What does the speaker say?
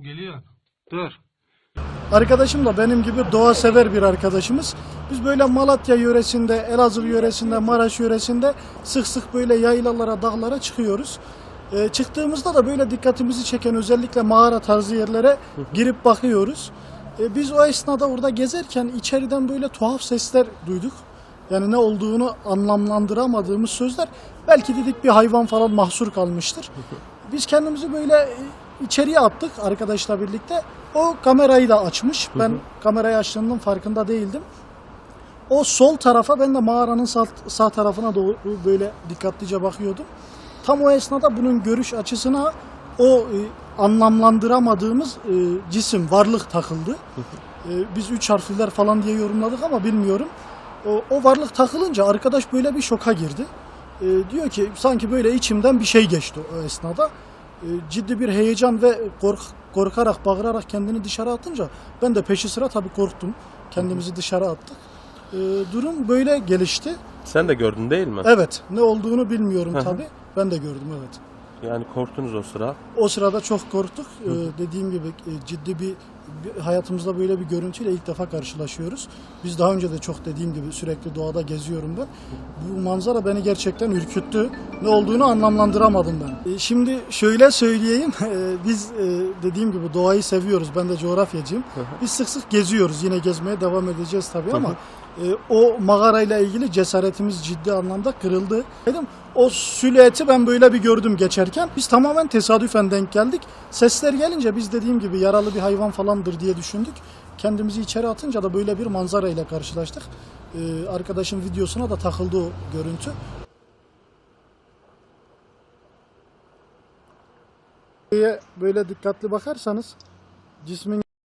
Geliyor. Dur. Arkadaşım da benim gibi doğa sever bir arkadaşımız. Biz böyle Malatya yöresinde, Elazığ yöresinde, Maraş yöresinde sık sık böyle yaylalara, dağlara çıkıyoruz. Ee, çıktığımızda da böyle dikkatimizi çeken özellikle mağara tarzı yerlere girip bakıyoruz. Ee, biz o esnada orada gezerken içeriden böyle tuhaf sesler duyduk. Yani ne olduğunu anlamlandıramadığımız sözler. Belki dedik bir hayvan falan mahsur kalmıştır. Biz kendimizi böyle e, içeriye attık arkadaşla birlikte. O kamerayı da açmış. Ben kamerayı açtığının farkında değildim. O sol tarafa ben de mağaranın sağ, sağ tarafına doğru böyle dikkatlice bakıyordum. Tam o esnada bunun görüş açısına o e, anlamlandıramadığımız e, cisim, varlık takıldı. E, biz üç harfliler falan diye yorumladık ama bilmiyorum. O, o varlık takılınca arkadaş böyle bir şoka girdi. E, diyor ki sanki böyle içimden bir şey geçti o esnada. E, ciddi bir heyecan ve kork, korkarak, bağırarak kendini dışarı atınca ben de peşi sıra tabii korktum. Kendimizi dışarı attık. E, durum böyle gelişti. Sen de gördün değil mi? Evet, ne olduğunu bilmiyorum tabii. Ben de gördüm evet. Yani korktunuz o sıra. O sırada çok korktuk. Ee, dediğim gibi e, ciddi bir hayatımızda böyle bir görüntüyle ilk defa karşılaşıyoruz. Biz daha önce de çok dediğim gibi sürekli doğada geziyorum ben. Bu manzara beni gerçekten ürküttü. Ne olduğunu anlamlandıramadım ben. E, Şimdi şöyle söyleyeyim. e, Biz e, dediğim gibi doğayı seviyoruz. Ben de coğrafyacıyım. Biz sık sık geziyoruz. Yine gezmeye devam edeceğiz tabii ama o mağarayla ilgili cesaretimiz ciddi anlamda kırıldı. Dedim o silüeti ben böyle bir gördüm geçerken. Biz tamamen tesadüfen denk geldik. Sesler gelince biz dediğim gibi yaralı bir hayvan falandır diye düşündük. Kendimizi içeri atınca da böyle bir manzara ile karşılaştık. Ee, arkadaşın videosuna da takıldı o görüntü. Böyle dikkatli bakarsanız cismin